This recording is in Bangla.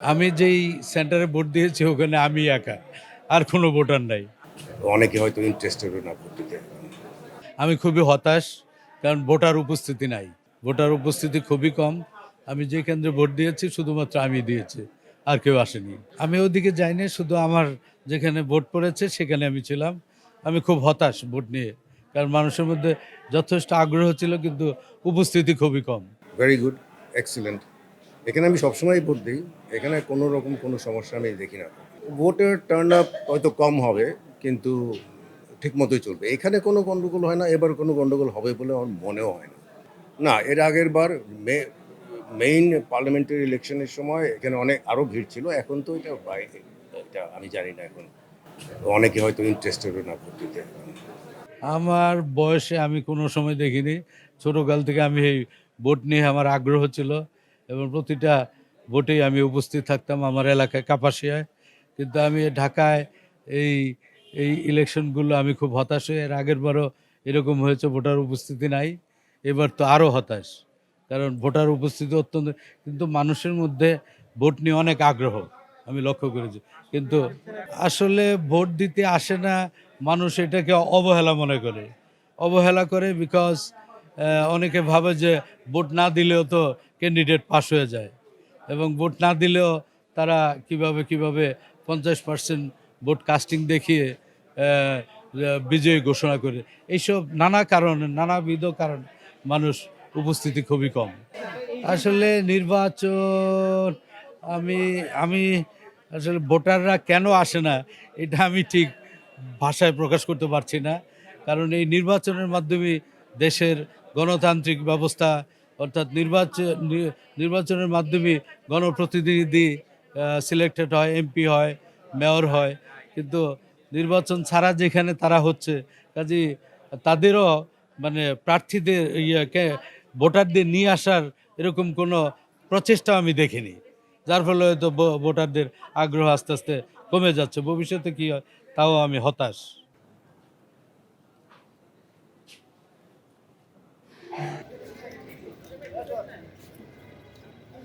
আমি যেই সেন্টারে ভোট দিয়েছি ওখানে আমি একা। আর কোনো ভোটার নাই। অনেকে হয়তো ইন্টারেস্টেড না ভোট দিতে। আমি খুবই হতাশ কারণ ভোটার উপস্থিতি নাই। ভোটার উপস্থিতি খুবই কম। আমি যে কেন্দ্রে ভোট দিয়েছি শুধুমাত্র আমি দিয়েছি আর কেউ আসেনি। আমি ওদিকে যাইনি শুধু আমার যেখানে ভোট পড়েছে সেখানে আমি ছিলাম। আমি খুব হতাশ ভোট নিয়ে কারণ মানুষের মধ্যে যথেষ্ট আগ্রহ ছিল কিন্তু উপস্থিতি খুবই কম। ভেরি গুড এক্সিলেন্ট এখানে আমি সবসময় ভোট দিই। এখানে কোনো রকম কোনো সমস্যা আমি দেখি না। ভোটের টার্ন আপ হয়তো কম হবে, কিন্তু ঠিক মতোই চলবে। এখানে কোনো গণ্ডগোল হয় না, এবার কোনো গণ্ডগোল হবে বলে আমার মনেও হয় না। না, এর আগের বার মে মেইন পার্লামেন্টারি ইলেকশনের সময় এখানে অনেক আরও ভিড় ছিল। এখন তো এটা বাইরে, এটা আমি জানি না এখন। অনেকে হয়তো ইন্টারেস্টেড না ভোট দিতে। আমার বয়সে আমি কোনো সময় দেখিনি। ছোটোকাল থেকে আমি এই ভোট নিয়ে আমার আগ্রহ ছিল। এবং প্রতিটা ভোটেই আমি উপস্থিত থাকতাম আমার এলাকায় কাপাসিয়ায়। কিন্তু আমি ঢাকায় এই এই ইলেকশনগুলো আমি খুব হতাশ হয়ে, এর আগের বারও এরকম হয়েছে, ভোটার উপস্থিতি নাই। এবার তো আরও হতাশ, কারণ ভোটার উপস্থিতি অত্যন্ত, কিন্তু মানুষের মধ্যে ভোট নিয়ে অনেক আগ্রহ, আমি লক্ষ্য করেছি। কিন্তু আসলে ভোট দিতে আসে না, মানুষ এটাকে অবহেলা মনে করে। অবহেলা করে বিকজ অনেকে ভাবে যে ভোট না দিলেও তো ক্যান্ডিডেট পাস হয়ে যায়। এবং ভোট না দিলেও তারা কীভাবে কীভাবে পঞ্চাশ পার্সেন্ট ভোট কাস্টিং দেখিয়ে বিজয়ী ঘোষণা করে। এইসব নানা কারণে, নানাবিধ কারণ মানুষ উপস্থিতি খুবই কম। আসলে নির্বাচন, আমি আমি আসলে ভোটাররা কেন আসে না, এটা আমি ঠিক ভাষায় প্রকাশ করতে পারছি না। কারণ এই নির্বাচনের মাধ্যমে দেশের গণতান্ত্রিক ব্যবস্থা, অর্থাৎ নির্বাচন নির্বাচনের মাধ্যমে গণপ্রতিনিধি সিলেক্টেড হয় এমপি হয় মেয়র হয়। কিন্তু নির্বাচন ছাড়া যেখানে তারা হচ্ছে কাজে তাদেরও মানে প্রার্থীদের ইয়েকে ভোটারদের নিয়ে আসার এরকম কোনো প্রচেষ্টা আমি দেখিনি। যার ফলে হয়তো ভোটারদের আগ্রহ আস্তে আস্তে কমে যাচ্ছে। ভবিষ্যতে কি হয়, তাও আমি হতাশ।